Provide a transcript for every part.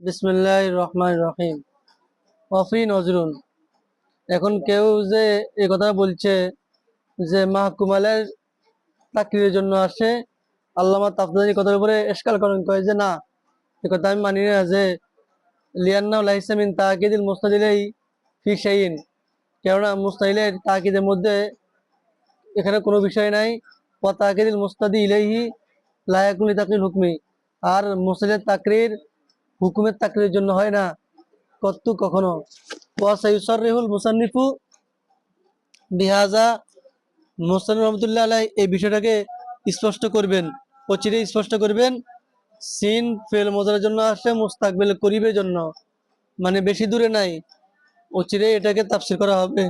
বিসমিল্লাহ রহমান রহিম। অফি নজরুল এখন কেউ যে এই কথা বলছে যে মাহকুমালের চাকরির জন্য আসে, আল্লামা তাফদানি কথার উপরে এসকাল করেন, কয় যে না, এ কথা আমি মানি না যে লিয়ান্না লাইসামিন তাকিদিল মুস্তাদিলেই ফি শাইন কেননা মুস্তাদিলের তাকিদের মধ্যে এখানে কোনো বিষয় নাই। ও মুস্তাদি ইলাইহি লায়াকুল তাকিল হুকমি। আর মুস্তাদিলের তাকরির হুকুমের তাকরির জন্য হয় না। কত্তু কখনো? ওয়াসাইসারিহুল মুসান্নিফু বিহাজা মোস্তান রহমতুল্লাহ আলাই এই বিষয়টাকে স্পষ্ট করবেন। ও চিরে স্পষ্ট করবেন, সিন ফেল মোজারের জন্য আসে, মুস্তাকবেল করিবের জন্য। মানে বেশি দূরে নাই। ও চিরে এটাকে তাফসির করা হবে।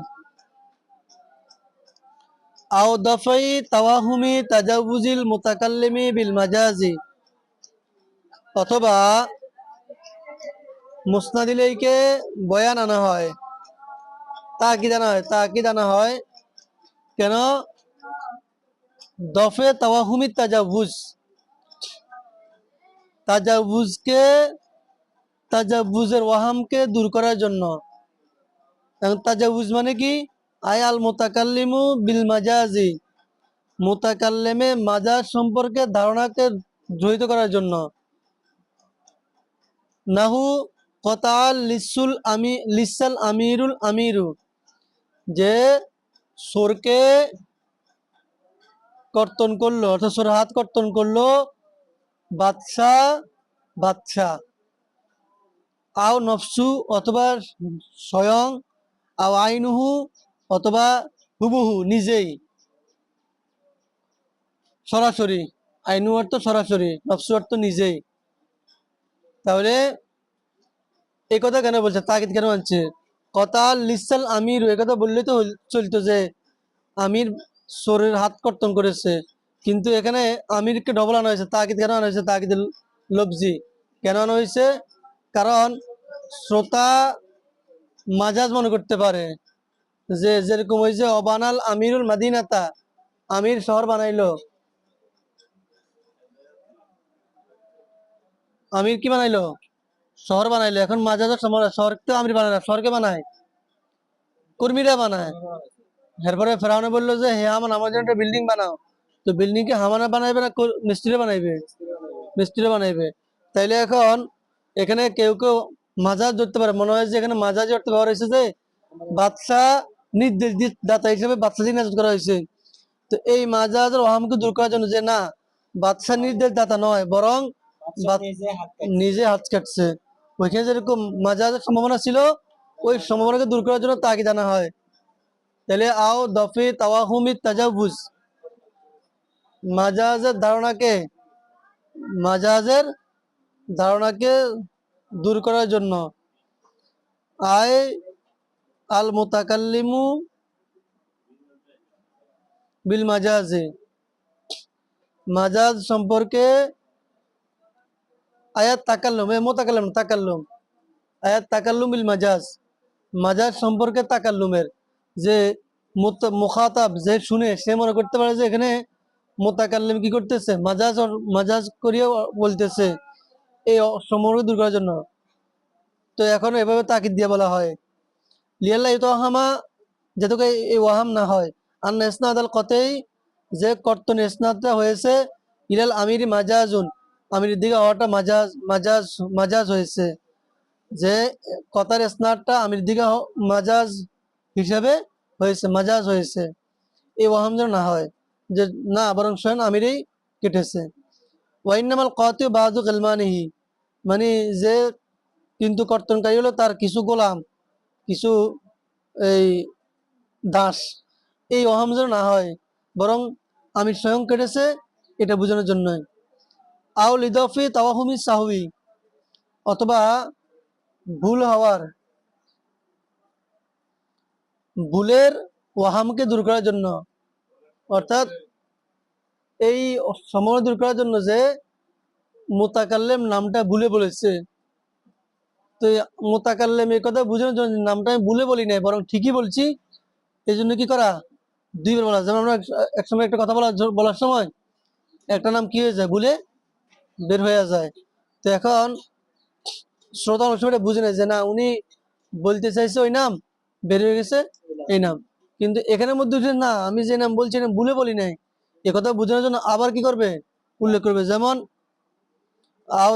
আও দফাই তাওয়াহুমি তাজাবুজিল মুতাকাল্লিমি বিল মাজাজি। অথবা মুসনাদিলেইকে বয়ান আনা হয়। তাকিদ আনা হয় তাকিদ আনা হয় কেন? দফে তাওয়াহুমি তাজাবুজ। তাজাবুজকে, তাজাবুজের ওয়াহামকে দূর করার জন্য। তাজাবুজ মানে কি? আয়াল মোতাকাল্লিমু বিল মাজাজি। মোতাকাল্লেমে মাজাজ সম্পর্কে ধারণাকে জড়িত করার জন্য। নাহু কতাল লিসুল আমি, লিসাল আমিরুল আমিরু, যে সোরকে কর্তন করল, অর্থাৎ সোর হাত কর্তন করল বাদশাহ বাদশাহ। আও নফসু অথবা স্বয়ং, আও আইনুহু অথবা হুবুহু, নিজেই। সরাসরি, আইনু অর্থ সরাসরি, নফসু অর্থ নিজেই। তাহলে এই কথা কেন বলছে? তাকিদ কেন আনছে? কথা লিসাল আমির এ কথা বললে তো চলতো যে আমির সোরের হাত কর্তন করেছে। কিন্তু এখানে আমিরকে ডবল আনা হয়েছে। তাকিদ কেন আনা হয়েছে? তাকিদ লবজি। কেন আনা হয়েছে? কারণ শ্রোতা মাজাজ মনে করতে পারে যে, যেরকম ওই যে অবানাল আমিরুল মাদিনাতা, আমির শহর বানাইলো। আমির কি বানাইলো? শহর বানাইলো। এখন সময় শহর তো আমির বানায় না, শহরকে বানায় কর্মীরা বানায়। এরপরে ফেরাউনে বলল যে, হে আমার আমার জন্য একটা বিল্ডিং বানাও। তো বিল্ডিং কে হামানা বানাইবে না মিস্ত্রি বানাইবে? মিস্ত্রি বানাইবে। তাইলে এখন এখানে কেউ কেউ মাজাজ ধরতে পারে। মনে হয় যে এখানে মাজাজ অর্থ ব্যবহার হয়েছে যে বাদশাহ নির্দেশ দাতা হিসেবে দিয়ে নাজাত করা হয়েছে। তো এই মাজাজের অহামকে দূর করার জন্য যে, না বাদশাহ নির্দেশ দাতা নয়, বরং নিজে হাত কাটছে। ওইখানে যেরকম মাজাজের সম্ভাবনা ছিল, ওই সম্ভাবনাকে দূর করার জন্য তাকে জানা হয়। তাহলে আও দফি তাওয়াহুমি তাজাবুজ মাজাজের ধারণাকে মাজাজের ধারণাকে দূর করার জন্য। আয় আল মুতাকাল্লিমু বিল মাজাজে। মাজাজ সম্পর্কে আয়াত তাকাল্লুম, এ মোতাকাল্লাম, তাকাল্লুম। আয়াত তাকাল্লুম বিল মাজাজ। মাজাজ সম্পর্কে তাকাল্লুমের যে মুখাতাব, যে শুনে সে মনে করতে পারে যে এখানে মোতাকাল্লিম কি করতেছে? মাজাজ মাজাজ করিয়া বলতেছে এই সময় দূর করার জন্য। তো এখন এভাবে তাকিদ দিয়ে বলা হয়। লিয়াল্লাহ তো হামা যেটুকু এই ওয়াহাম না হয় আর ইসনাদ আল কতেই, যে কর্তন ইসনাদটা হয়েছে, ইলাল আমির মাজাজুন। আমির দিকে হওয়াটা মাজাজ মাজাজ মাজাজ হয়েছে। যে কথার স্নারটা আমির দিকে মাজাজ হিসাবে হয়েছে, মাজাজ হয়েছে। এই ওয়াহাম যেন না হয়, যে না, বরং স্বয়ং আমিরেই কেটেছে। ওয়াইনামাল কত বাজু গলমানিহি মানে যে কিন্তু কর্তনকারী হলো তার কিছু গোলাম, কিছু এই দাস। এই অহাম যেন না হয়, বরং আমির স্বয়ং কেটেছে এটা বোঝানোর জন্যই। আউল ইদফি তাওয়াহুমি সাহুই অথবা ভুল হওয়ার, ভুলের ওয়াহামকে দূর করার জন্য, অর্থাৎ এই সময় দূর করার জন্য যে মোতাকাল্লেম নামটা ভুলে বলেছে। তো মোতাকাল্লেম এই কথা বোঝানোর জন্য নামটা আমি ভুলে বলি নাই, বরং ঠিকই বলছি এই জন্য কি করা? দুইবার বলা। যেমন আমরা একসময় একটা কথা বলার বলার সময় একটা নাম কি হয়ে যায়? ভুলে বের হয়ে যায়। তো এখন শ্রোতা অনেক বুঝে নেয় যে, না, উনি বলতে চাইছে ওই নাম, বের হয়ে গেছে এই নাম। কিন্তু এখানের মধ্যে উঠে না, আমি যে নাম বলছি না ভুলে বলি নাই। এ কথা বোঝানোর জন্য আবার কি করবে? উল্লেখ করবে, যেমন, আও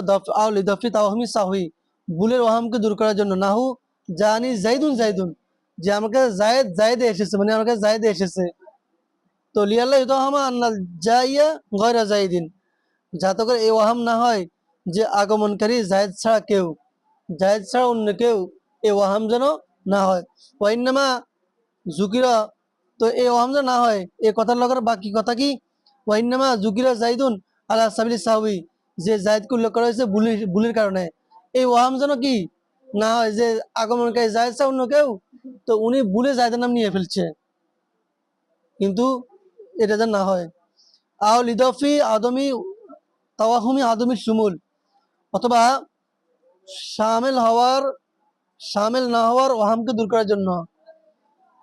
দফ তাওহমি সাহুই বুলের ওহামকে দূর করার জন্য, নাহু জানি জাইদুন জাইদুন। যে, আমাকে জায়েদ, জায়েদে এসেছে। মানে আমাকে জায়েদে এসেছে। তো, লিয়াল্লাহ ইউতাহামা আন্নাল জাইয়া গয়রা জাইদিন। যাতে করে এই ওয়াহাম না হয় যে আগমনকারী জায়েদ ছাড়া কেউ, জায়েদ ছাড়া অন্য কেউ এই ওয়াহাম যেন না হয়। ওয়াইনামা জুকিরা তো এই ওয়াহাম যেন না হয় এই কথার লগের বাকি কথা কি? ওয়াইনামা জুকিরা জাইদুন আলা সাবিলি সাহাবি, যে জায়েদকে উল্লেখ করা হয়েছে বুলির বুলির কারণে। এই ওয়াহাম যেন কি? না হয় যে আগমনকারী জায়েদ ছাড়া অন্য কেউ, তো উনি বুলে জায়দের নাম নিয়ে ফেলছে। কিন্তু এটা যেন না হয়। আও লিদফি আদমি তাওয়াহুমি আদমি সুমুল অথবা শামিল হওয়ার, শামিল না হওয়ার ওহামকে দূর করার জন্য।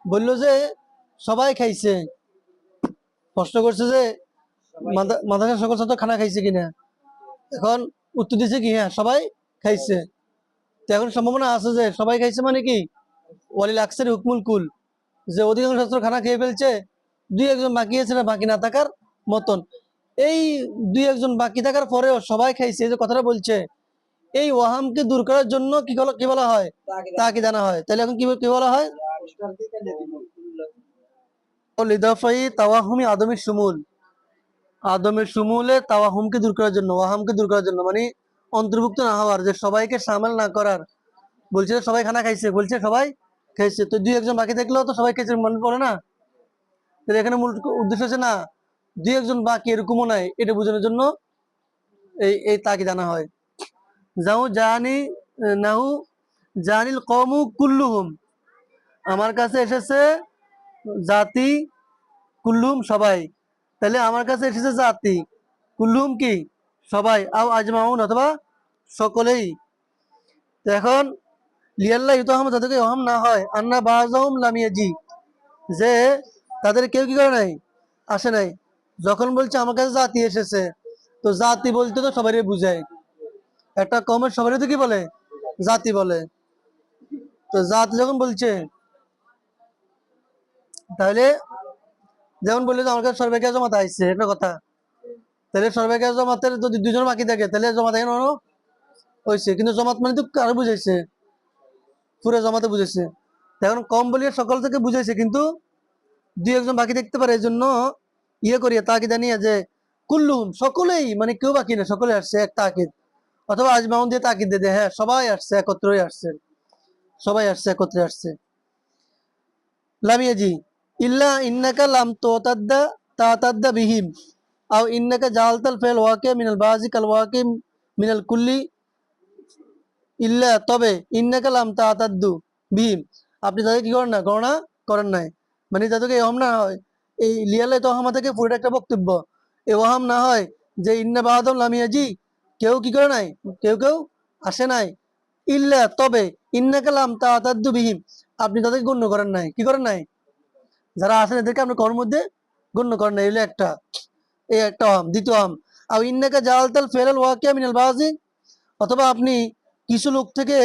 বলল যে, সবাই খাইছে। প্রশ্ন করছে যে, মাদা- মাদ্রাসার সকল ছাত্র খানা খাইছে কিনা? এখন উত্তর দিছে কি হ্যাঁ সবাই খাইছে। তো এখন সম্ভাবনা আছে যে, সবাই খাইছে মানে কি? ওয়ালিল আকসারি হুকমুল কুল, যে অধিকাংশ ছাত্র খানা খেয়ে ফেলছে, দুই একজন বাকি আছে না বাকি না থাকার মতন। এই দুই একজন বাকি থাকার পরেও সবাই খাইছে এই যে কথাটা বলছে এই ওয়াহামকে দূর করার জন্য কি বলা- কি বলা হয়? তা কি জানা হয়। তাহলে এখন কি কি বলা হয়? লিদাফাই তাওয়াহুমি আদমের সুমুল। আদমের সুমুলে তাওয়াহুমকে দূর করার জন্য ওয়াহামকে দূর করার জন্য মানে অন্তর্ভুক্ত না হওয়ার যে সবাইকে সামিল না করার। বলছে যে সবাই খানা খাইছে বলছে সবাই খাইছে। তো দুই একজন বাকি থাকলেও তো সবাই খেয়েছে মনে পড়ে না? তাহলে এখানে মূল উদ্দেশ্য হচ্ছে না দুই একজন বাকি এরকমও নাই, এটা বোঝানোর জন্য এই এই তাকে জানা হয়। যাও জানি নাহু জানিল কমু কুল্লুহুম। আমার কাছে এসেছে জাতি কুল্লুম সবাই। তাহলে আমার কাছে এসেছে জাতি কুল্লুম কি? সবাই, আও আজমাউন অথবা সকলেই। এখন, লিয়াল্লাহ ইউতাহম যাদেরকে অহম না হয়, আন্না বাহাজহম লামিয়াজি যে তাদের কেউ কি করে নাই? আসে নাই। যখন বলছে আমার কাছে জাতি এসেছে, তো জাতি বলতে তো সবারই বুঝায়। একটা কমের সবারই তো কি বলে? জাতি বলে। তো জাতি যখন বলছে, তাহলে যেমন বললে আমার কাছে সর্বাইকে জমাত আইছে একটা কথা। তাহলে সর্বাইকে জমাতের যদি দুজন বাকি থাকে, তাহলে জমাত এখন হয়েছে কিন্তু জমাত মানে তো কারও বুঝাইছে। পুরো জমাতে বুঝেছে এখন কম বলিয়ে সকল থেকে বুঝাইছে, কিন্তু দুই একজন বাকি দেখতে পারে এই জন্য ইয়ে করিয়া তাকে জানিয়ে যে, কুল্লুম, সকলেই মানে কেউ বাকি না সকলে আসছে, এক তাকিদ অথবা আজমাউন দিয়ে তাকিদ দিয়ে হ্যাঁ সবাই আসছে, একত্রই আসছে। সবাই আসছে, একত্রে আসছে। লামিয়াজি ইল্লা ইন্নাকা লাম তোতাদ্দা তাতাদ্দা বিহিম। আও ইন্নাকা জালতাল ফেল ওয়াকে মিনাল বাজি কাল ওয়াকে মিনাল কুল্লি। ইল্লা, তবে ইন্নাকা লাম তাতাদ্দু বিহিম। আপনি তাদের কি করেন না? গণনা করেন নাই। মানে তাদেরকে এহম না হয় এই লিয়ালে তো আমার থেকে পুরোটা একটা বক্তব্য। এ ওহাম না হয় যে, ইন্না বাহাদম লামিয়াজি কেউ কি করে নাই? কেউ কেউ আসে নাই। ইল্লা তবে ইন্না কালাম তাতাদ্দু বিহিম। আপনি তাদেরকে গণ্য করেন নাই। কি করেন নাই? যারা আসেন এদেরকে আপনি কর্ম মধ্যে গণ্য করেন নাই। এগুলো একটা, এই একটা আম দ্বিতীয় আম আর ইন্নাকা জালতাল ফেরাল ওয়াকিয়া মিনাল বাজি? অথবা আপনি কিছু লোক থেকে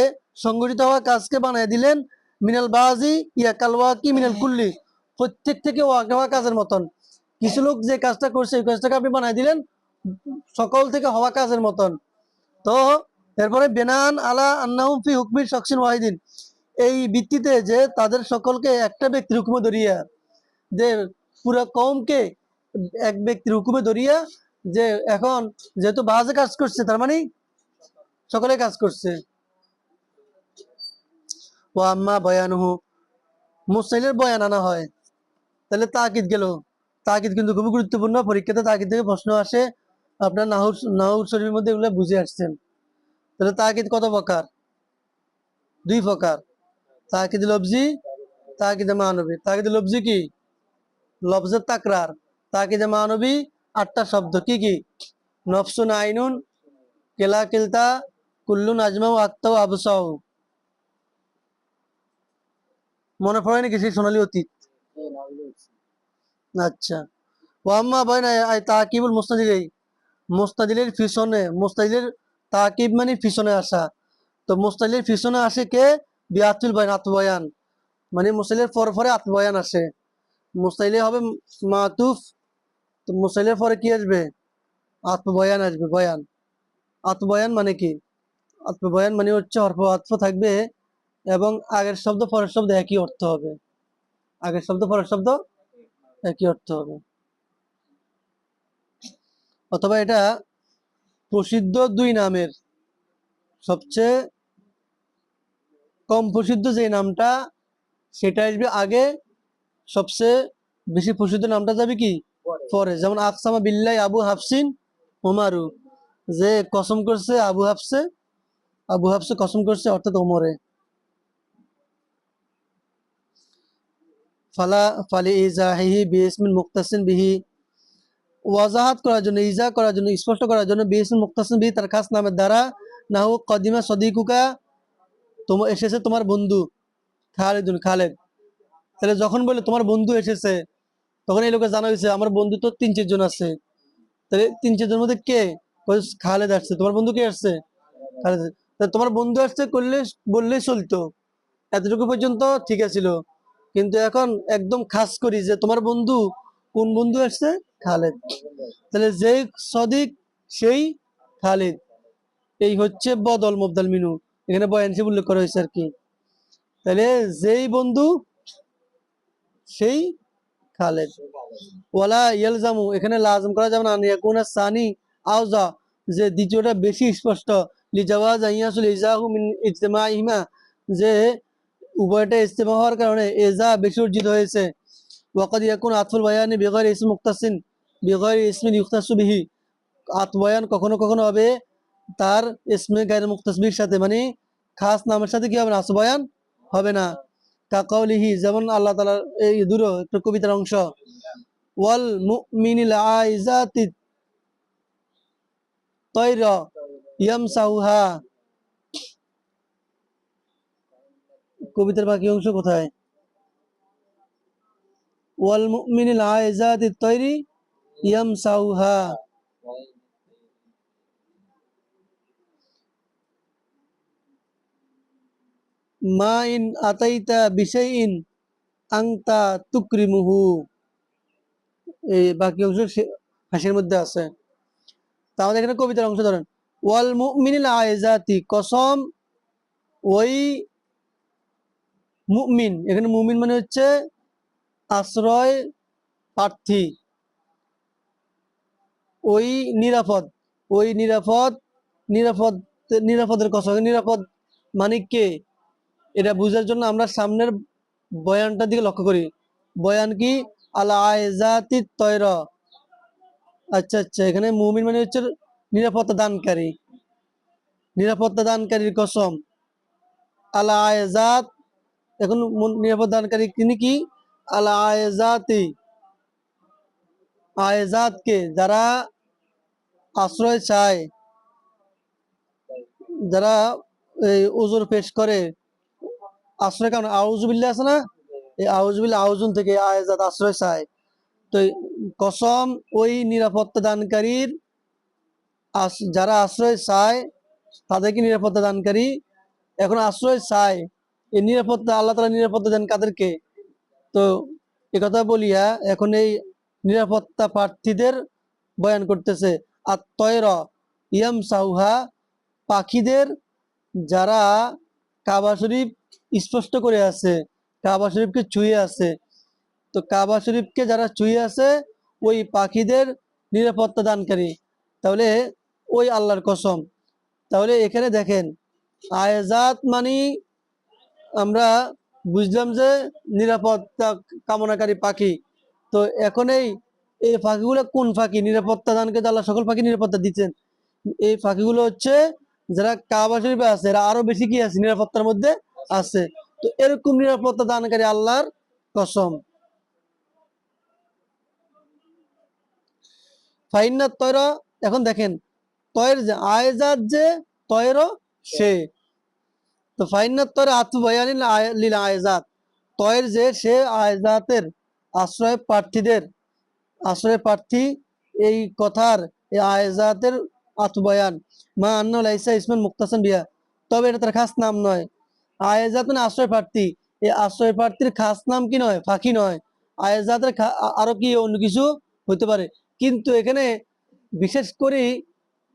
সংগঠিত হওয়া কাজকে বানিয়ে দিলেন, মিনাল বাজি ইয়া কালওয়াকি মিনাল কুল্লি। প্রত্যেক থেকে হওয়া কাজের মতন। কিছু লোক যে কাজটা করছে এই কাজটাকে আপনি বানাই দিলেন, সকল থেকে হওয়া কাজের মতন। তো, এরপরে বেনান আলা আন্নাহুম হুকমির শখসিন ওয়াহিদিন। এই ভিত্তিতে যে তাদের সকলকে একটা ব্যক্তির হুকুমে ধরিয়া, যে পুরো কমকে এক ব্যক্তির হুকুমে ধরিয়া, যে এখন যেহেতু বাজে কাজ করছে, তার মানে সকলে কাজ করছে। ও আম্মা বয়ানুহু মুসাইলের বয়ান আনা হয়। তাহলে তাকিদ গেল। তাকিদ কিন্তু খুবই গুরুত্বপূর্ণ। পরীক্ষাতে তাকিদ থেকে প্রশ্ন আসে। আপনার নাহুর নাহুর শরীফের মধ্যে এগুলো বুঝে আসছেন। তাহলে তাকিদ কত প্রকার? দুই প্রকার। তাকিদ লবজি তাকিদে মানবী। তাকিদ লবজি কি? লফজের তাকরার। তাকিদে মানবী, আটটা শব্দ। কি কি? নফসুন আইনুন, কেলা কিলতা, কুল্লুন আজমাউ আক্তাউ আবসাউ। মনে পড়ে নাকি সেই সোনালী অতীত? আচ্ছা। ওয়াম্মা বয়না আই তাকিবুল মুস্তাজিলেই মুস্তাজিলের পিছনে মুস্তাজিলের তাকিব মানে পিছনে আসা। তো মুস্তাইলের পিছনে আসে কে? বিয়াতুল বয়ান। আত্মবয়ান মানে মুস্তাইলের পর পরে আত্মবয়ান আসে। মুস্তাইলে হবে মাতুফ। তো মুস্তাইলের পরে কি আসবে? আত্মবয়ান আসবে, বয়ান। আত্মবয়ান মানে কি? আত্মবয়ান মানে হচ্ছে অর্থ আত্ম থাকবে এবং আগের শব্দ পরের শব্দ একই অর্থ হবে। আগের শব্দ, পরের শব্দ একই অর্থ হবে? অথবা এটা প্রসিদ্ধ দুই নামের সবচেয়ে কম প্রসিদ্ধ যে নামটা সেটা আসবে আগে সবচেয়ে বেশি প্রসিদ্ধ নামটা যাবে কি? পরে। যেমন আকসামা বিল্লাই আবু হাফসিন ওমারু যে কসম করছে আবু হাফসে আবু হাফসে কসম করছে অর্থাৎ ওমরে। ফালা, ফালি ইজাহিহি বিসমিন মুক্তাসিন বিহি। ওয়াজাহাত করার জন্য, ইজা করার জন্য, স্পষ্ট করার জন্য বিসমিন মুক্তাসিন বিহি তার খাস নামের দ্বারা না হোক কদিমা সদিকুকা তোমার এসেছে তোমার বন্ধু খালেদুন খালেদ। তাহলে যখন বলে তোমার বন্ধু এসেছে, তখন এই লোকে জানা হয়েছে, আমার বন্ধু তো তিন চারজন আছে। তাহলে তিন চারজনের মধ্যে কে? খালেদ আসছে। তোমার বন্ধু কে আসছে? খালেদ। তোমার বন্ধু আসছে করলে, বললেই চলতো। এতটুকু পর্যন্ত ঠিক আছিল কিন্তু এখন একদম খাস করি যে তোমার বন্ধু কোন বন্ধু আসছে? খালেদ। তাহলে যেই সদিক, সেই খালিদ। এই হচ্ছে বদল মুবদাল মিনু। এখানে বয়ান হিসেবে উল্লেখ করা হয়েছে আর কি। তাহলে যেই বন্ধু, সেই খালেদ। ওয়ালা ইয়ালজামু, এখানে লাজম করা যাবে না। ইয়াকুনা সানি আওজা, যে দ্বিতীয়টা বেশি স্পষ্ট। লিজাওয়াজ আইয়াসুল ইজাহু মিন ইজতিমাইহিমা, যে উভয়টা ইজতিমা হওয়ার কারণে এজা বেশি অর্জিত হয়েছে, ওয়াকাদ ইয়াকুন আতফুল বায়ানি বিগয়রি ইসম মুক্তাসিন বিগয়রি ইসমিন ইউক্তাসু বিহি। আতবয়ান কখনো কখনো হবে তার ইসমে গায়ের মুক্তাসবির সাথে মানে খাস নামের সাথে কি হবে না? আসবয়ান হবে না। কাকাউলিহি যেমন আল্লাহ তালার এই দূর একটা কবিতার অংশ। ওয়াল মুমিনিল আইজাতি তৈর ইয়ামসাউহা। কবিতার বাকি অংশ কোথায়? ওয়াল মুমিনিল আইজাতি তৈরি ইয়ামসাউহা। মা ইন আতাইতা বিশাইইন আংতা তুকরিমুহু। এই বাকি অংশ হাসির মধ্যে আছে। তাহলে এখানে কবিতার অংশ ধরেন। ওয়াল মুমিনিল আইজাতি কসম ওই মুমিন, এখানে মুমিন মানে হচ্ছে আশ্রয় প্রার্থী। ওই নিরাপদ ওই নিরাপদ নিরাপদ, নিরাপদের কসম নিরাপদ মানে কে? এটা বুঝার জন্য আমরা সামনের বয়ানটার দিকে লক্ষ্য করি। বয়ান কি? আলা আয়জাতি তৈর আচ্ছা আচ্ছা এখানে মুমিন মানে হচ্ছে নিরাপত্তা দানকারী। নিরাপত্তা দানকারীর কসম। আলা আয়জাত এখন মু- নিরাপত্তা দানকারী তিনি কি? আলা আয়জাতি। আয়জাতকে যারা আশ্রয় চায়, যারা এই ওজোর পেশ করে, আশ্রয় কারণ আউজুবিল্লা আছে না? এই আউজুবিল্লা আউজুন থেকে আয়াজাত আশ্রয় চায়। তো কসম ওই নিরাপত্তা দানকারীর যারা আশ্রয় চায়, তাদেরকে নিরাপত্তা দানকারী এখন আশ্রয় চায়। এই নিরাপত্তা, আল্লাহ তালা নিরাপত্তা দেন কাদেরকে? তো কথা বলিয়া এখন এই নিরাপত্তা প্রার্থীদের বয়ান করতেছে আর তয়র ইয়াম সাউহা পাখিদের যারা কাবা শরীফ স্পষ্ট করে আছে, কাবা শরীফকে ছুঁয়ে আছে, তো কাবা শরীফকে যারা ছুঁয়ে আছে, ওই পাখিদের নিরাপত্তা দানকারী। তাহলে ওই আল্লাহর কসম। তাহলে এখানে দেখেন, আয়াজাত মানে আমরা বুঝলাম যে নিরাপত্তা কামনাকারী পাখি। তো এখন এই এই পাখিগুলো কোন পাখি? নিরাপত্তা দানকে আল্লাহ সকল পাখি নিরাপত্তা দিচ্ছেন। এই পাখিগুলো হচ্ছে যারা কাবা শরীফে আছে, এরা আরও বেশি কি আছে? নিরাপত্তার মধ্যে আছে। তো এরকম নিরাপত্তা দানকারী আল্লাহর কসম। ফাইন্না তৈর এখন দেখেন, তয়ের যে আয়জাত যে তয়ের সে। তো ফাইন্না তৈর আতু আয়- লিল আয়জাত। তয়ের যে সে আয়জাতের আশ্রয় প্রার্থীদের, আশ্রয় প্রার্থী এই কথার আয়জাতের আতবয়ান মা আন্না লাইসা ইসমান মুক্তাসান বিয়া তবে এটা তার খাস নাম নয়। আয়েজাত মানে আশ্রয় প্রার্থী। এই আশ্রয় প্রার্থীর খাস নাম কি নয়? ফাঁকি নয়। আয়েজাতের আরও কি অন্য কিছু হতে পারে? কিন্তু এখানে বিশেষ করে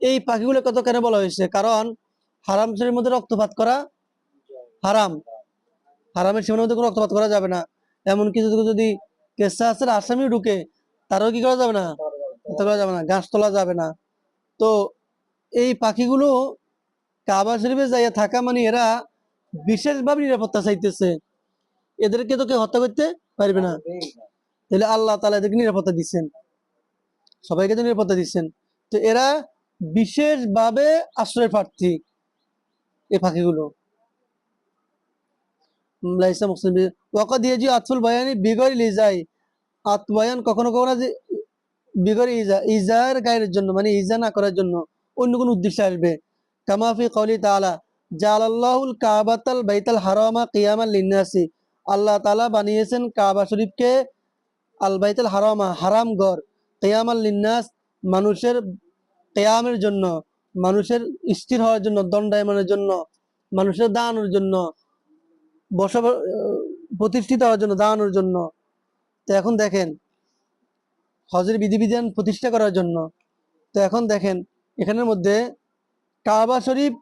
এই পাখিগুলো কত কেন বলা হয়েছে? কারণ হারাম শ্রেণির মধ্যে রক্তপাত করা হারাম। হারামের সীমার মধ্যে কোনো রক্তপাত করা যাবে না। এমনকি যদি যদি কেসাসের আসামি ঢুকে, তারও কি করা যাবে না? করা যাবে না, গাছ তোলা যাবে না। তো এই পাখিগুলো কাবা শরীফে যাইয়া থাকা মানে এরা বিশেষভাবে নিরাপত্তা চাইতেছে। এদেরকে তো কেউ হত্যা করতে পারবে না। তাহলে আল্লাহ তালা এদেরকে নিরাপত্তা দিচ্ছেন। সবাইকে তো নিরাপত্তা দিচ্ছেন। তো এরা বিশেষভাবে আশ্রয় প্রার্থী এই পাখিগুলো। লাইসা মুসলিম ওয়াকা দিয়ে যে আতফুল বয়ানি বিগর লিজাই আতবয়ান কখনো কখনো যে বিগর ইজা ইজার গায়ের জন্য মানে ইজা না করার জন্য অন্য কোনো উদ্দেশ্যে আসবে। কামাফি কলি তালা জালাল্লাহুল কাবাতাল বাইতাল হারামা কিয়ামাল লিন্নাসি। আল্লাহ তাআলা বানিয়েছেন কাবা শরীফকে আল বাইতাল হারামা, হারাম ঘর, কিয়ামাল লিন্নাস মানুষের কেয়ামের জন্য, মানুষের স্থির হওয়ার জন্য, দণ্ডায়মানের জন্য, মানুষের দাঁড়ানোর জন্য বসব প্রতিষ্ঠিত হওয়ার জন্য দাঁড়ানোর জন্য। তো এখন দেখেন হজের বিধিবিধান প্রতিষ্ঠা করার জন্য। তো এখন দেখেন এখানের মধ্যে কাবা শরীফ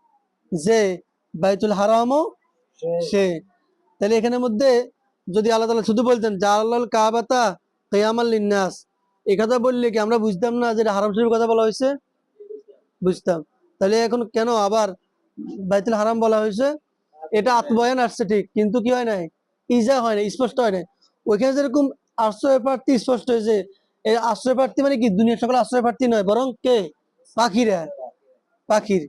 যে বাইতুল হারামও সে। তাহলে এখানের মধ্যে যদি আল্লাহ তালা শুধু বলতেন জালাল কাবাতা কেয়ামাল লিন্নাস এই কথা বললে কি আমরা বুঝতাম না যে হারাম শরীফের কথা বলা হয়েছে? বুঝতাম। তাহলে এখন কেন আবার বাইতুল হারাম বলা হয়েছে? এটা আত্মবয়ান আসছে ঠিক, কিন্তু কি হয় নাই? ইজা হয় না স্পষ্ট হয় নাই। ওইখানে যেরকম আশ্রয় প্রার্থী স্পষ্ট হয়েছে এই আশ্রয় প্রার্থী মানে কি? দুনিয়ার সকল আশ্রয় প্রার্থী নয়, বরং কে? পাখিরা, পাখির।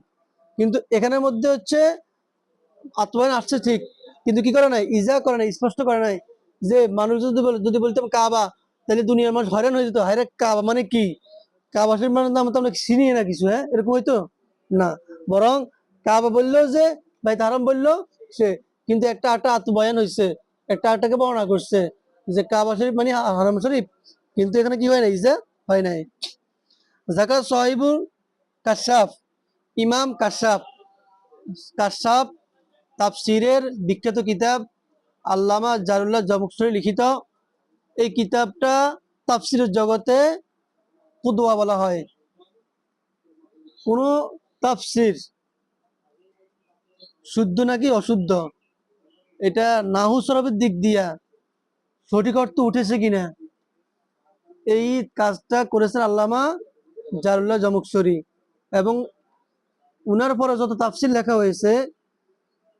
কিন্তু এখানের মধ্যে হচ্ছে আত্মবয়ান আসছে ঠিক, কিন্তু কি করে নাই? ইজা করে নাই, স্পষ্ট করে নাই যে মানুষ যদি যদি বলতাম কাবা, তাহলে দুনিয়ার মানুষ হয়রান হয়ে যেত। হায়রে কাবা মানে কি? কাবা শরীফ মানে নাম তো আমরা চিনি না কিছু হ্যাঁ? এরকম হয়তো? না। বরং কাবা বলল যে ভাই তারাম বলল সে, কিন্তু একটা আটা আত্মবয়ান হয়েছে একটা আটাকে বর্ণনা করছে যে কাবা শরীফ মানে হারাম শরীফ, কিন্তু এখানে কি হয় না ইজা হয় নাই। জাকাত সাহিবুল কাশাফ, ইমাম কাশাফ কাশাফ তাফসিরের বিখ্যাত কিতাব আল্লামা জারুল্লাহ জমকসরি লিখিত, এই কিতাবটা তাফসিরের জগতে কুদোয়া বলা হয়। কোন তাফসির শুদ্ধ নাকি অশুদ্ধ? এটা নাহু সরবের দিক দিয়া সঠিক অর্থ উঠেছে কিনা? এই কাজটা করেছেন আল্লামা জারুল্লাহ জমকসরি এবং উনার পরে যত তাফসিল লেখা হয়েছে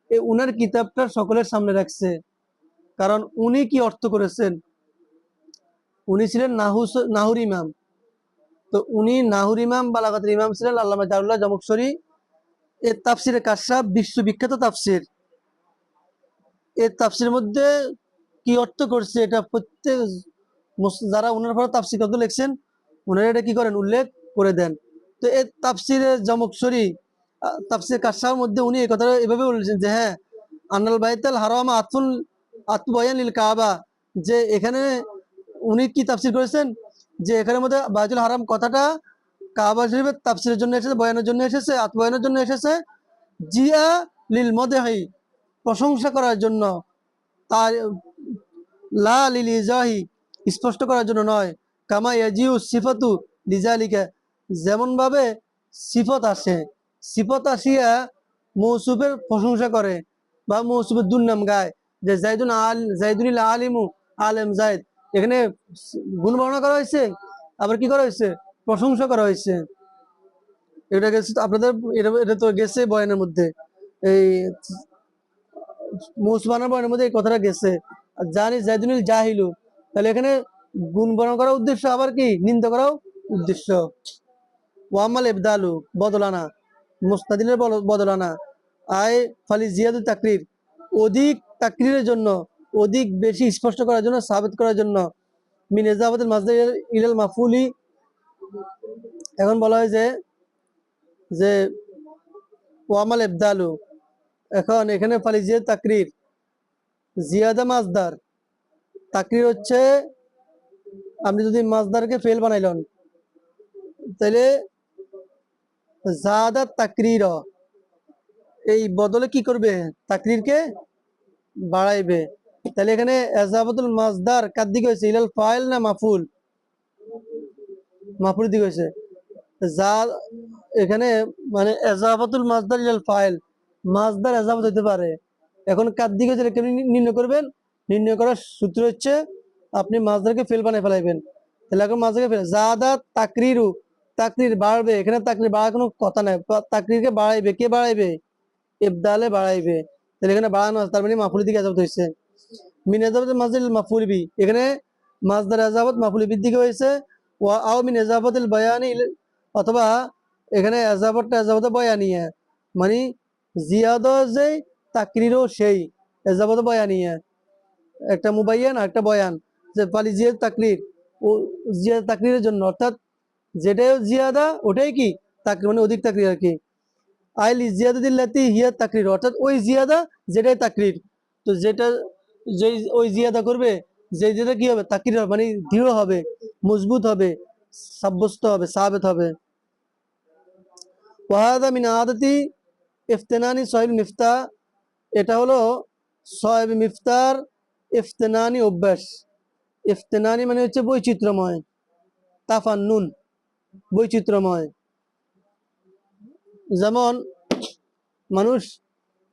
এই উনার কিতাবটা সকলের সামনে রাখছে। কারণ উনি কি অর্থ করেছেন? উনি ছিলেন নাহুস নাহুর ইমাম। তো উনি নাহুর ইমাম বালাগাতের ইমাম ছিলেন আল্লামা জারুল্লাহ জমকসরি এর তাফসিরে কাশাব বিশ্ববিখ্যাত তাফসির। এর তাফসির মধ্যে কি অর্থ করছে এটা প্রত্যেক যারা উনার পরে তাফসির কত লিখছেন, উনারা এটা কি করেন? উল্লেখ করে দেন। তো এর তাফসিরে জমকসরি তাফসির কাশার মধ্যে উনি এই কথাটা এভাবে বলেছেন যে হ্যাঁ আনাল বাইতাল হারাম আতুল আতবয়ান লিল কাবা। যে এখানে উনি কি তাফসির করেছেন? যে এখানের মধ্যে বাইতুল হারাম কথাটা কাবা শরীফের তাফসিরের জন্য এসেছে, বয়ানের জন্য এসেছে আতবয়ানের জন্য এসেছে। জিয়া লিল মদেহাই প্রশংসা করার জন্য। তার লা লিল ইজাহি, স্পষ্ট করার জন্য নয়। কামা ইয়াজিউ সিফাতু লিজালিকা যেমন ভাবে সিফত আসে। সিফত আসিয়া মৌসুফের প্রশংসা করে বা মৌসুফের দুর্নাম গায়, যে জাইদুন আল, জাইদুল আলিমু আলেম জাইদ। এখানে গুণ বর্ণনা করা হয়েছে, আবার কি করা হয়েছে? প্রশংসা করা হয়েছে। এটা গেছে আপনাদের, এটা তো গেছে বয়ানের মধ্যে। এই মৌসুমানের বয়ানের মধ্যে এই কথাটা গেছে। জানি জাইদুল জাহিলু। তাহলে এখানে গুণ বর্ণনা করার উদ্দেশ্য আবার কি? নিন্দা করাও উদ্দেশ্য। ওয়ামাল ইবদালু বদলানা, মুস্তাদিলের বল- বদলানা। আয় ফালি জিয়াদু তাকরির, অধিক তাকরিরের জন্য, অধিক বেশি স্পষ্ট করার জন্য, সাবিত করার জন্য। মিন মাজদার ইলাল মাফুলি এখন বলা হয় যে ওয়ামাল ইবদালু, এখন এখানে ফালি জিয়াদ তাকরির, জিয়াদা মাজদার তাকরির হচ্ছে, আপনি যদি মাজদারকে ফেল বানাইলেন, তাহলে জাদা তাকরির, এই বদলে কি করবে? তাকরিরকে বাড়াইবে। তাহলে এখানে এজাবাতুল মাজদার কার দিকে হয়েছে? ইলাল ফাইল না মাফুল? মাফুল দিকে হয়েছে। যা এখানে মানে এজাবাতুল মাজদার ইলাল ফাইল মাজদার এজাবাত হতে পারে। এখন কার দিকে হয়েছে কেমনি নির্ণয় করবেন? নির্ণয় করার সূত্র হচ্ছে আপনি মাজদারকে ফেল বানায় ফেলাইবেন। তাহলে এখন মাজদারকে ফেল জাদা তাকরিরু, তাকরির বাড়বে। এখানে তাকরির বাড়ার কোনো কথা নাই। তাকরিরকে বাড়াইবে, কে বাড়াইবে? ইবদালে বাড়াইবে। তাহলে এখানে বাড়ানো আছে, তার মানে মাফুলি দিকে আজাবত হয়েছে মিন এজাবত মাজদিল মাফুলবি, এখানে মাজদার এজাবত মাফুল বির দিকে হয়েছে ওয়া আও মিন এজাবতিল বায়ানি অথবা এখানে এজাবতটা এজাবত বয়ানিয়া মানে জিয়াদ যে তাকরিরও সেই। এজাবত বয়ানিয়া একটা মুবাইয়ান আর একটা বয়ান। যে পালি জিয়াদ তাকরির। ও জিয়াদ তাকরিরের জন্য। অর্থাৎ যেটাই জিয়াদা, ওটাই কি? তাকরির মানে অধিক তাকরির আর কি। আইল জিয়াদাতিল্লাতি হিয়া তাকরির। অর্থাৎ ওই জিয়াদা যেটাই তাকরির। তো যেটা যেই ওই জিয়াদা করবে যে যেটা কি হবে তাকরির হবে মানে দৃঢ় হবে, মজবুত হবে, সাব্যস্ত হবে, সাবেত হবে। ওয়াহাদা মিন আদাতি ইফতেনানি সহিব মিফতা, এটা হলো সহেব মিফতার ইফতেনানি অভ্যাস। ইফতেনানি মানে হচ্ছে বৈচিত্র্যময়, তাফান্নুন, বৈচিত্র্যময়। যেমন মানুষ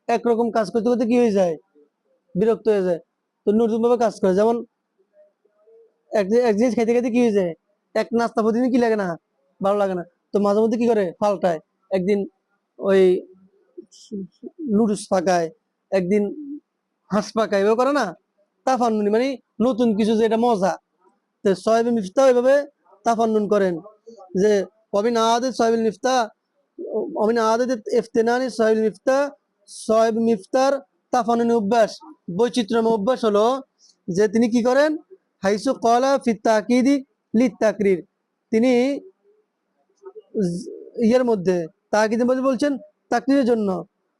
একরকম কাজ করতে করতে কি হয়ে যায়? বিরক্ত হয়ে যায়। তো নতুন ভাবে কাজ করে। যেমন এক জিনিস খাইতে খাইতে কি হয়ে যায় এক নাস্তা প্রতিদিন কি লাগে না? ভালো লাগে না। তো মাঝে মধ্যে কি করে? পাল্টায়। একদিন ওই লুডুস পাকায়, একদিন হাঁস পাকায় করে না? তাফান্নুনি মানে নতুন কিছু যেটা মজা। তো সহেব মিফতা ওইভাবে তাফান্নুন করেন। যে অমিন আহাদের সহেব মিফতা অমিন আহাদের ইফতেনানি সহেব মিফতা সহেব মিফতার তাফানুনি অভ্যাস। বৈচিত্র্যময় অভ্যাস হলো যে তিনি কি করেন? হাইসু কলা ফিত তাকিদি লিত তিনি ইয়ের মধ্যে তাকিদের মধ্যে বলছেন তাকরিরের জন্য।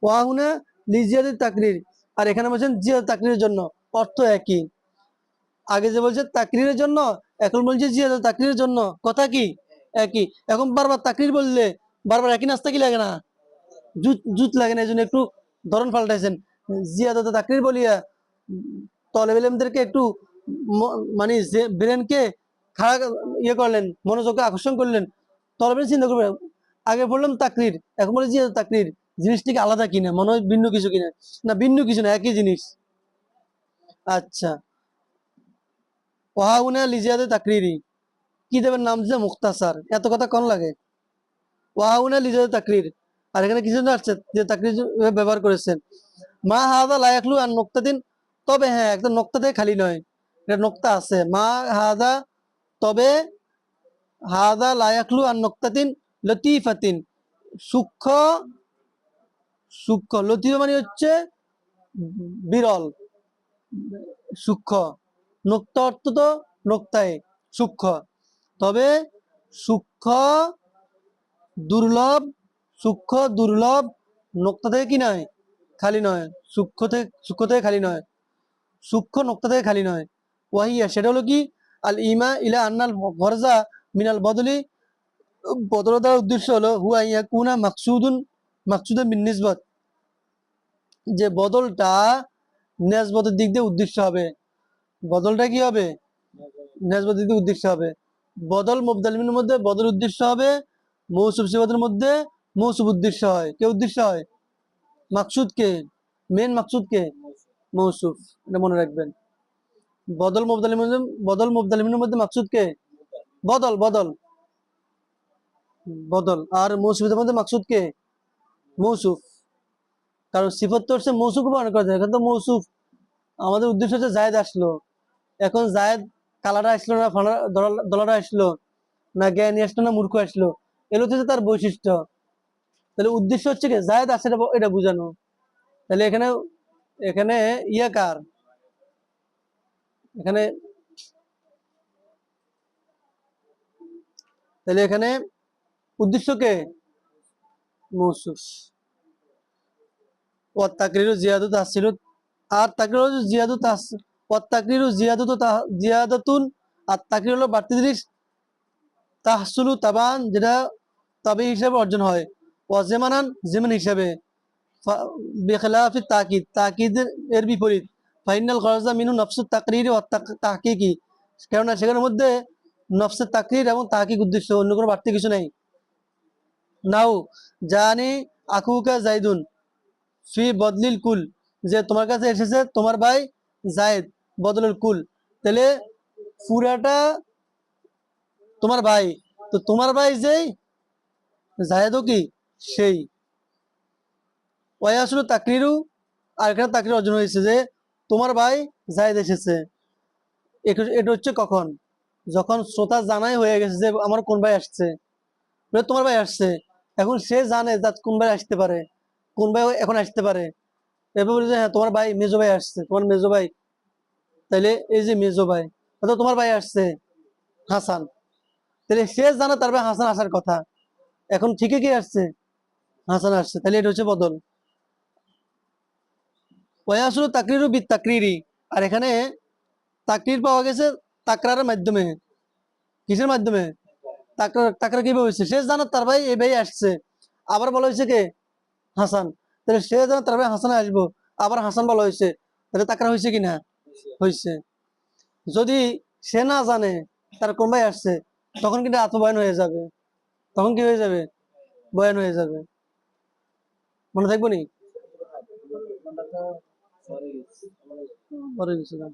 ওয়াহুনা লিজিয়াদের তাকরির। আর এখানে বলছেন জিয়াদ তাকরিরের জন্য। অর্থ একই। আগে যে বলছে তাকরিরের জন্য, এখন বলছে জিয়াদ তাকরিরের জন্য। কথা কি? একই। এখন বারবার তাকরির বললে বারবার একই নাস্তা কি লাগে না? জুত জুত লাগে না, এই একটু ধরন পাল্টাইছেন। জিয়াদত তাকরির বলিয়া তলেব ইলমদেরকে একটু মানে ব্রেনকে খারাপ ইয়ে করলেন, মনোযোগকে আকর্ষণ করলেন, তলেব চিন্তা করবে আগে বললাম তাকরির এখন বলে জিয়াদত তাকরির জিনিসটি কি আলাদা কিনা, মনে হয় ভিন্ন কিছু কিনা। না, ভিন্ন কিছু না, একই জিনিস। আচ্ছা। ওয়াহাউনা লিজিয়াদে তাকরিরি কি দেবেন নাম দিচ্ছে মুক্তাসার এত কথা কন লাগে? ওয়াহাউনা লিজিয়াদে তাকরির আর এখানে কিছু আসছে যে তাকরির ব্যবহার করেছেন। মা হাদা লায়াকলু আর নোক্তাদিন তবে হ্যাঁ একদম নোক্তা থেকে খালি নয়। এটা নোক্তা আছে। মা হাদা, তবে হাদা লায়াকলু আর নোক্তাদিন লতিফাতিন সূক্ষ্ম সূক্ষ্ম। লতিফ মানে হচ্ছে বিরল। সূক্ষ্ম। নোক্তা অর্থ তো নোক্তায় সূক্ষ্ম। তবে সূক্ষ্ম দুর্লভ সূক্ষ্ম দুর্লভ নোক্তা থেকে কি নয়? খালি নয়, সূক্ষ্ম থেকে সূক্ষ্ম থেকে খালি নয়, সূক্ষ্ম নোক্তা থেকে খালি নয়। ওয়াহিয়া, সেটা হলো কি? আল ইমা ইলা আন্নাল গরজা মিনাল বদলি। বদলতার উদ্দেশ্য হলো, হুয়া ইয়া কুনা মাকসুদুন মাকসুদুন বিন নিসবত। যে বদলটা নেসবতের দিক দিয়ে উদ্দেশ্য হবে। বদলটা কি হবে? নেসবতের দিক দিয়ে উদ্দেশ্য হবে। বদল মুবদালিমের মধ্যে বদল উদ্দেশ্য হবে মৌসুফ সিবাদের মধ্যে মৌসুফ উদ্দেশ্য হয়। কে উদ্দেশ্য হয়? মাকসুদ কে মেন মাকসুদ কে মৌসুফ, এটা মনে রাখবেন। বদল মুবদালিমের মধ্যে বদল মুবদালিমের মধ্যে মাকসুদ কে বদল বদল। বদল, আর মৌসুফের মধ্যে মাকসুদ কে মৌসুফ। কারণ সিফত তো হচ্ছে মৌসুফ বর্ণনা করা যায় এখন তো মৌসুফ, আমাদের উদ্দেশ্য হচ্ছে জায়েদ আসলো। এখন জায়েদ কালারা আসলো না দলা- দলারা আসলো না, জ্ঞানী আসলো না, মূর্খ আসলো। এগুলো হচ্ছে তার বৈশিষ্ট্য। তাহলে উদ্দেশ্য হচ্ছে কি? জায়েদ আসে এটা বোঝানো। তাহলে এখানে এখানে ইয়ে কার? এখানে, তাহলে এখানে উদ্দেশ্য কে? তাকরিরু জিয়াদু তাকরিরু তাহ- আর বাড়তি জিনিস। তাবান, যেটা তবে হিসাবে অর্জন হয়। ও জেমানান জেমান হিসাবে। বেখলাফি তাকিদ তাকিদের এর বিপরীত। ফাইনাল গরজা মিনু নফসুত তাকরির ও তাহকিকি। কেননা সেখানের মধ্যে নফসের তাকরির এবং তাহকিক উদ্দেশ্য, অন্য কোনো বাড়তি কিছু নেই। নাও, জানি আকুকা জাইদুন ফি বদলিল কুল, যে তোমার কাছে এসেছে তোমার ভাই জায়েদ, বদলুল কুল। তাহলে পুরাটা তোমার ভাই, তো তোমার ভাই যেই? জায়েদও কি? সেই। ওয়াসুল তাকরিরু, আর এখানে তাকরির অর্জন হয়েছে যে, তোমার ভাই জায়েদ এসেছে। এটা হচ্ছে কখন? যখন শ্রোতা জানাই হয়ে গেছে যে, আমার কোন ভাই আসছে? তোমার ভাই আসছে। এখন সে জানে যে কোন ভাই আসতে পারে। কোন ভাই এখন আসতে পারে? এবার বলে যে হ্যাঁ তোমার ভাই মেজো ভাই আসছে। তোমার মেজো ভাই, তাইলে এই যে মেজো ভাই, অর্থাৎ তোমার ভাই আসছে, হাসান। তাহলে সে জানে তার ভাই হাসান আসার কথা। এখন ঠিকই কি আসছে? হাসান আসছে, তাহলে এটা হচ্ছে বদল। ওয়াসুল তাকরিরু বি তাকরিরি। আর এখানে তাকরির পাওয়া গেছে তাকরারের মাধ্যমে। কিসের মাধ্যমে? তাকরার তাকরা কীভাবে হয়েছে? সে জানে তার ভাই, এই ভাই আসছে। আবার বলা হয়েছে কে? হাসান। তাহলে সে জানে তার ভাই হাসান আসব। আবার হাসান বলা হয়েছে। তাহলে তাকরা হয়েছে কি না? হয়েছে। যদি সে না জানে তার কোন ভাই আসছে, তখন কিন্তু আত্মবয়ন হয়ে যাবে। তখন কি হয়ে যাবে? বয়ান হয়ে যাবে। মনে থাকব নি পরে গেছিলাম